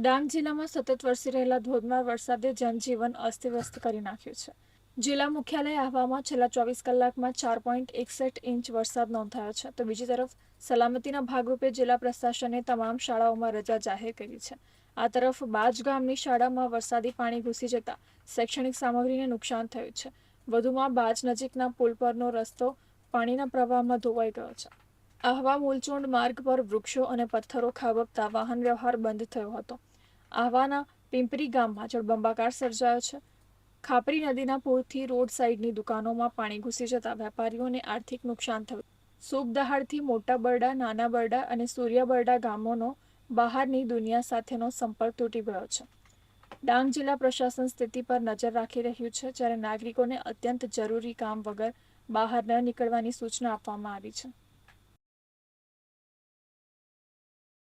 ડાંગ જિલ્લામાં સતત વરસી રહેલા ધોધમાર વરસાદે જનજીવન અસ્તવ્યસ્ત કરી નાખ્યું છે. જિલ્લા મુખ્યાલય આહવામાં છેલ્લા ચોવીસ કલાકમાં ચાર પોઈન્ટ એકસઠ ઇંચ વરસાદ નોંધાયો છે. તો બીજી તરફ, સલામતીના ભાગરૂપે જિલ્લા પ્રશાસને તમામ શાળાઓમાં રજા જાહેર કરી છે. આ તરફ, બાજ ગામની શાળામાં વરસાદી પાણી ઘૂસી જતા શૈક્ષણિક સામગ્રીને નુકસાન થયું છે. વધુમાં બાજ નજીકના પુલ પરનો રસ્તો પાણીના પ્રવાહમાં ધોવાઈ ગયો છે. આહવા મૂલચુંડ, માર્ગ પર વૃક્ષો અને પથ્થરો ખાબકતા વાહન વ્યવહાર બંધ થયો હતો. આહવાના પિંપરી ગામમાં જળબંબાકાર સર્જાયો છે. ખાપરી નદીના પૂરથી રોડ સાઇડની દુકાનોમાં પાણી ઘૂસી જતા વેપારીઓને આર્થિક નુકસાન થયું. સૂપ દહાડથી મોટા બરડા, નાના બરડા અને સૂર્ય બરડા ગામોનો બહારની દુનિયા સાથેનો સંપર્ક તૂટી ગયો છે. ડાંગ જિલ્લા પ્રશાસન સ્થિતિ પર નજર રાખી રહ્યું છે, જ્યારે નાગરિકોને અત્યંત જરૂરી કામ વગર બહાર ન નીકળવાની સૂચના આપવામાં આવી છે.